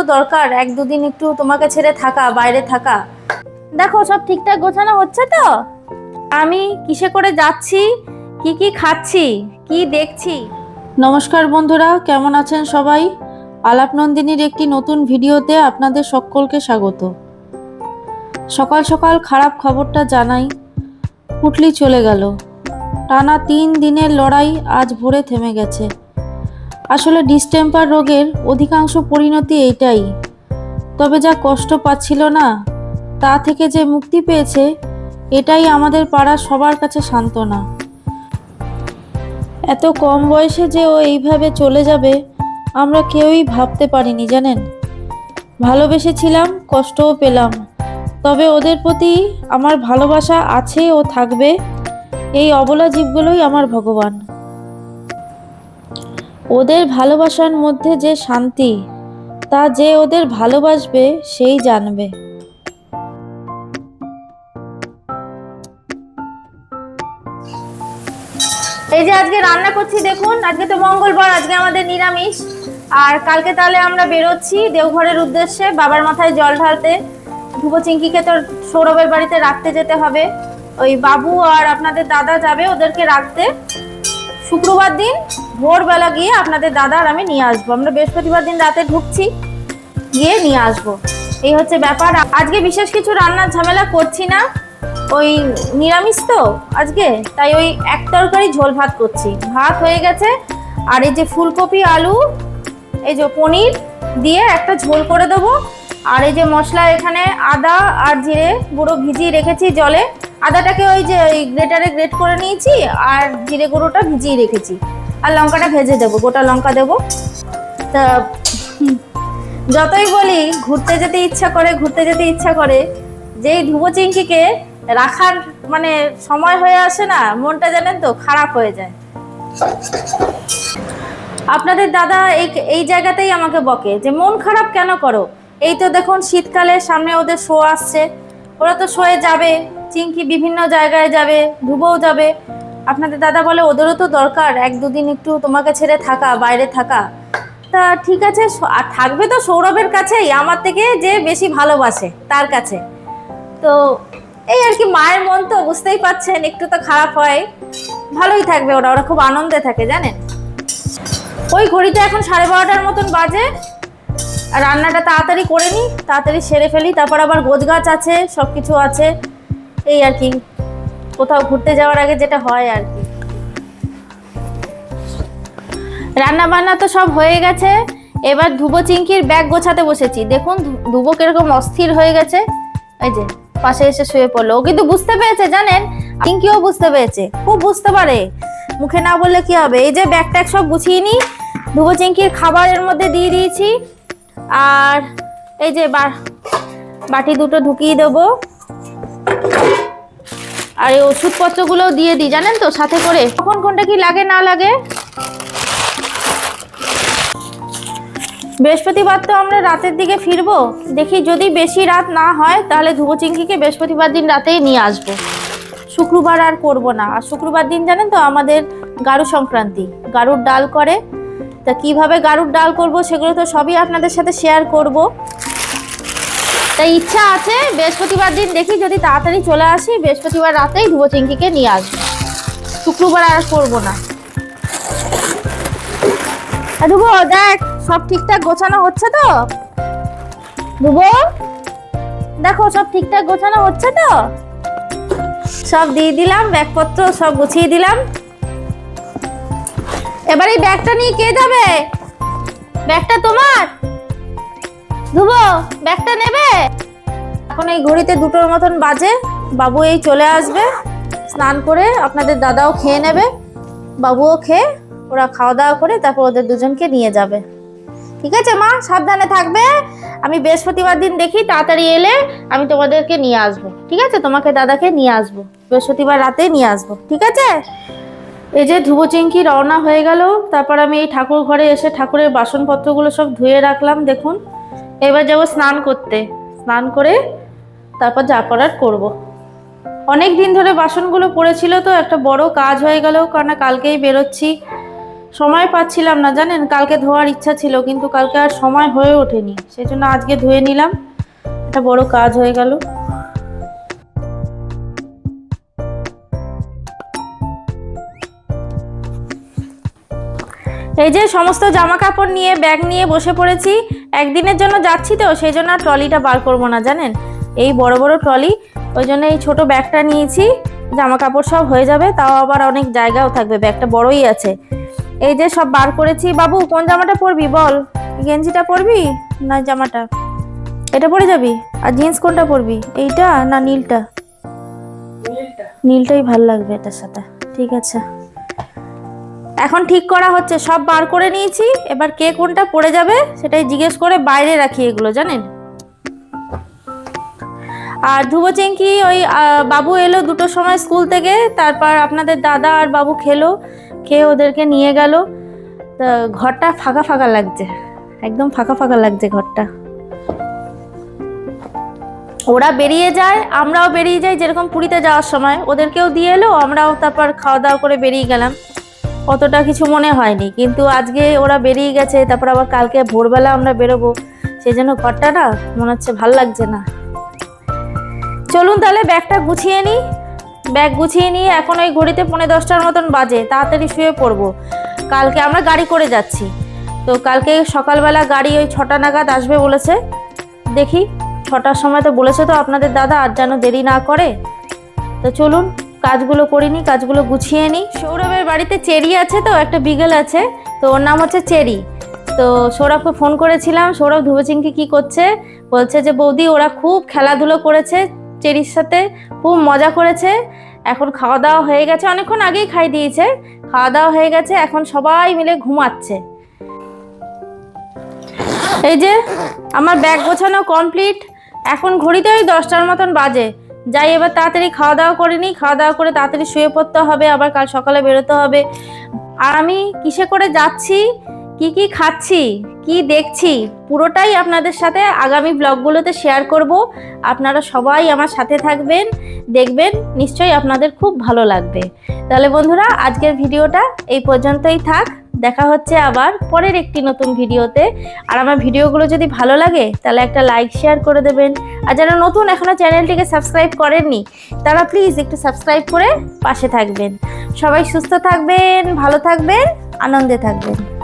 তো দরকার, এক দুদিন একটু তোমাকে ছেড়ে থাকা, বাইরে থাকা। দেখো, সব ঠিকঠাক গোছানো হচ্ছে তো? আমি কিসে করে যাচ্ছি? কি কি খাচ্ছি? কি দেখছি? নমস্কার বন্ধুরা, কেমন আছেন সবাই? আলাপ নন্দিনীর একটি নতুন ভিডিওতে আপনাদের সকলকে স্বাগত। সকাল সকাল খারাপ খবরটা জানাই, পুটলি চলে গেল। টানা তিন দিনের লড়াই আজ ভোরে থেমে গেছে। আসলে ডিস্টেম্পার রোগের অধিকাংশ পরিণতি এইটাই। তবে যা কষ্ট পাচ্ছিল না, তা থেকে যে মুক্তি পেয়েছে, এটাই আমাদের পাড়ার সবার কাছে সান্ত্বনা। এত কম বয়সে যে ও এইভাবে চলে যাবে, আমরা কেউই ভাবতে পারিনি, জানেন? ভালোবেসেছিলাম, কষ্টও পেলাম। তবে ওদের প্রতি আমার ভালোবাসা আছে ও থাকবে, এই অবলা জীবগুলোই আমার ভগবান। ওদের ভালোবাসার মধ্যে যে শান্তি, তা যে ওদের ভালোবাসবে সেই জানবে। এই যে আজকে রান্না করছি, দেখুন, আজকে তো মঙ্গলবার, আজকে আমাদের নিরামিষ। আর কালকে তাহলে আমরা বেরোচ্ছি দেওঘরের উদ্দেশ্যে, বাবার মাথায় জল ঢালতে। ধুবো চিঙ্কিকে তো সৌরভের বাড়িতে রাখতে যেতে হবে। ওই বাবু আর আপনাদের দাদা যাবে ওদেরকে রাখতে। শুক্রবার দিন ভোরবেলা গিয়ে আপনাদের দাদা আর আমি নিয়ে আসব। আমরা বৃহস্পতিবার দিন রাতে ঢুকছি, গিয়ে নিয়ে আসব। এই হচ্ছে ব্যাপার। আজকে বিশেষ কিছু রান্নার ঝামেলা করছি না। ওই নিরামিষ তো আজকে, তাই ওই এক তরকারি ঝোল ভাত করছি। ভাত হয়ে গেছে, আর এই যে ফুলকপি, আলু, এই যে পনির দিয়ে একটা ঝোল করে দেবো। আর এই যে মশলা এখানে আদা আর জিরে গুঁড়ো ভিজিয়ে রেখেছি জলে। আদাটাকে ওই যে ওই গ্রেটারে গ্রেট করে নিয়েছি আর জিরে গুঁড়োটা ভিজিয়ে রেখেছি। আর লঙ্কাটা ভেজে দেবো, গোটা লঙ্কা দেবো। তা যতই বলি, ঘুরতে যেতে ইচ্ছা করে, ঘুরতে যেতে ইচ্ছা করে, যেই ধুবো চিংকিকে রাখার মানে সময় হয়ে আসে না, মনটা জানেন তো খারাপ হয়ে যায়। আপনাদের দাদা এই এই জায়গাতেই আমাকে বকে যে, মন খারাপ কেন করো? এই তো দেখুন শীতকালে সামনে ওদের শো আসছে, ওরা তো শোয়ে যাবে। চিংকি বিভিন্ন জায়গায় যাবে ধুবোও যাবে। আপনাদের দাদা বলে ওদেরও তো দরকার, এক দুদিন একটু তোমাকে ছেড়ে থাকা, বাইরে থাকা। তা ঠিক আছে আর থাকবে তো সৌরভের কাছেই, আমার থেকে যে বেশি ভালোবাসে, তার কাছে। তো এই আর কি, মায়ের মন তো বুঝতেই পাচ্ছেন, একটু তো খারাপ হয়। ভালোই থাকবে ওরা ওরা খুব আনন্দে থাকে, জানেন? ওই ঘড়িতে এখন সাড়ে বারোটার মতন বাজে। রান্নাটা তাড়াতাড়ি করে নিই, তাড়াতাড়ি সেরে ফেলি, তারপর আবার গোছ গাছ আছে সব কিছু আছে। এই আর কি, কোথাও ঘুরতে যাওয়ার আগে যেটা হয় আর কি। রান্না বান্না তো সব হয়ে গেছে, এবার ধুবো চিংকির ব্যাগ গোছাতে বসেছি। দেখুন ধুবো কীরকম অস্থির হয়ে গেছে। এই যে, পাশে এসে শুয়ে পড়ল। ও কিন্তু বুঝতে পেরেছে, জানেন? চিংকিও বুঝতে পেরেছে। খুব বুঝতে পারে। মুখে না বললে কি হবে? এই যে ব্যাগ ট্যাগ সব গুছিয়ে নিই। ধুবো চিংকির খাবারের মধ্যে দিয়ে দিয়েছি। আর এই যে বাটি দুটো ঢুকিয়ে দেবো। আর এই ওষুধপত্রগুলো দিয়ে দিই, জানেন তো, সাথে করে। কখন কোনটা কি লাগে, না লাগে? বৃহস্পতিবার তো আমরা রাতের দিকে ফিরবো। দেখি যদি বেশি রাত না হয়, তাহলে ধুবোচিঙ্কিকে বৃহস্পতিবার দিন রাতেই নিয়ে আসব। শুক্রবার আর করব না। আর শুক্রবার দিন জানেন তো, আমাদের গারু সংক্রান্তি। গারুর ডাল করে। তা কীভাবে গারুর ডাল করব, সেগুলো তো সবই আপনাদের সাথে শেয়ার করব। তাই ইচ্ছা আছে বৃহস্পতিবার দিন দেখি যদি তাড়াতাড়ি চলে আসি, বৃহস্পতিবার রাতেই ধুবোচিঙ্কিকে নিয়ে আসব। শুক্রবার আর করব না। ধুবো, দেখ, সব ঠিকঠাক গোছানো হচ্ছে তো? ধুবো, দেখো, সব ঠিকঠাক গোছানো হচ্ছে তো? সব দিয়ে দিলাম, ব্যাগপত্র সব গুছিয়ে দিলাম। এবার এই ব্যাগটা নিয়ে কে যাবে? ব্যাগটা তোমার? ধুবো, ব্যাগটা নেবে? এখন এই ঘড়িতে দুটোর মতন বাজে। বাবু এই চলে আসবে, স্নান করে আপনাদের দাদাও খেয়ে নেবে, বাবুও খেয়ে ওরা খাওয়া দাওয়া করে তারপর ওদের দুজনকে নিয়ে যাবে। ঠিক আছে মা, সাবধানে থাকবে। আমি বৃহস্পতিবার দিন দেখি, তাড়াতাড়ি এলে আমি তোমাদেরকে নিয়ে আসব। ঠিক আছে? তোমাকে দাদাকে নিয়ে আসব। বৃহস্পতিবার রাতে নিয়ে আসব। ঠিক আছে? এই যে ধুবো চিংকি রওনা হয়ে গেল, তারপর আমি এই ঠাকুর ঘরে এসে ঠাকুরের বাসনপত্রগুলো সব ধুয়ে রাখলাম, দেখুন। এবার যাব স্নান করতে। স্নান করে তারপর যা করার করব। অনেক দিন ধরে বাসনগুলো পড়েছিল তো, একটা বড় কাজ হয়ে গেল, কারণ কালকেই বেরোচ্ছি। সময় পাচ্ছিলাম না, জানেন? কালকে ধোয়ার ইচ্ছা ছিল, কিন্তু কালকে আর সময় হয়ে ওঠেনি। সেই জন্য আজকে ধুয়ে নিলাম। একটা বড় কাজ হয়ে গেল। এই যে সমস্ত জামা কাপড় নিয়ে, ব্যাগ নিয়ে বসে পড়েছি। একদিনের জন্য যাচ্ছি তো সেই জন্য আর ট্রলিটা বার করব না জানেন? এই বড় বড় ট্রলি ওই জন্য এই ছোট ব্যাগটা নিয়েছি জামা কাপড় সব হয়ে যাবে তাও আবার অনেক জায়গাও থাকবে ব্যাগটা বড়ই আছে। এই যে সব বার করেছি বাবু কোন জামাটা পরবি বল? গেঞ্জিটা পরবি না জামাটা? এটা পরে যাবি? আর জিন্স কোনটা পরবি? এইটা না নীলটা। নীলটাই ভালো লাগবে এটার সাথে ঠিক আছে। এখন ঠিক করা হচ্ছে, সব বার করে নিয়েছি, এবার কে কোনটা পড়ে যাবে সেটাই জিজ্ঞেস করে বাইরে রাখি এগুলো, জানেন? আর ধুবো চেঙ্কি ওই বাবু এলো দুটোর সময় স্কুল থেকে, তারপর আপনাদের দাদা আর বাবু খেলো, খেয়ে ওদেরকে নিয়ে গেল। তা ঘরটা ফাঁকা ফাঁকা লাগছে, একদম ফাঁকা ফাঁকা লাগছে ঘরটা। ওরা বেরিয়ে যায়, আমরাও বেরিয়ে যাই, যেরকম পুরীতে যাওয়ার সময়। ওদেরকেও দিয়ে এলো, আমরাও তারপর খাওয়া দাওয়া করে বেরিয়ে গেলাম। অতটা কিছু মনে হয়নি। কিন্তু আজকে ওরা বেরিয়ে গেছে, তারপর আবার কালকে ভোরবেলা আমরা বেরোবো। সেই জন্য ঘরটা না মনে হচ্ছে ভালো লাগছে না। চলুন তাহলে ব্যাগটা গুছিয়ে নিই। ব্যাগ গুছিয়ে নিয়ে এখন ওই ঘড়িতে পৌনে দশটার মতন বাজে, তাড়াতাড়ি শুয়ে পড়ব। কালকে আমরা গাড়ি করে যাচ্ছি। তো কালকে সকালবেলা গাড়ি ওই ছটা নাগাদ আসবে বলেছে। দেখি, ছটার সময় তো বলেছে তো আপনাদের দাদা, আর যেন দেরি না করে। তো চলুন। কাজগুলো করিনি কাজগুলো গুছিয়ে নিই সৌরভের বাড়িতে চেরি আছে তো, একটা বিগেল আছে, তো ওর নাম হচ্ছে চেরি। তো সৌরভকে ফোন করেছিলাম, সৌরভ ধুবেচিংকি কি করছে? বলছে যে, বৌদি, ওরা খুব খেলাধুলো করেছে চেরির সাথে, খুব মজা করেছে। এখন খাওয়া দাওয়া হয়ে গেছে। অনেকক্ষণ আগেই খাই দিয়েছে। খাওয়া দাওয়া হয়ে গেছে, এখন সবাই মিলে ঘুমাচ্ছে। এই যে, আমার ব্যাগ গোছানো কমপ্লিট এখন ঘড়িতে ওই দশটার মতন বাজে। যাই, এবার তাড়াতাড়ি খাওয়া দাওয়া করে নিই। খাওয়া দাওয়া করে তাড়াতাড়ি শুয়ে পড়তে হবে, আবার কাল সকালে বেরোতে হবে। আর আমি কিসে করে যাচ্ছি? কি কি খাচ্ছি? কি দেখছি? পুরোটাই আপনাদের সাথে আগামী ব্লগগুলোতে শেয়ার করব। আপনারা সবাই আমার সাথে থাকবেন, দেখবেন, নিশ্চয়ই আপনাদের খুব ভালো লাগবে। তাহলে বন্ধুরা, আজকের ভিডিওটা এই পর্যন্তই থাক। দেখা হচ্ছে আবার পরের একটি নতুন ভিডিওতে। আর আমার ভিডিওগুলো যদি ভালো লাগে, তাহলে একটা লাইক শেয়ার করে দেবেন। আর যারা নতুন এখনও চ্যানেলটিকে সাবস্ক্রাইব করেননি, তারা প্লিজ একটু সাবস্ক্রাইব করে পাশে থাকবেন। সবাই সুস্থ থাকবেন, ভালো থাকবেন, আনন্দে থাকবেন।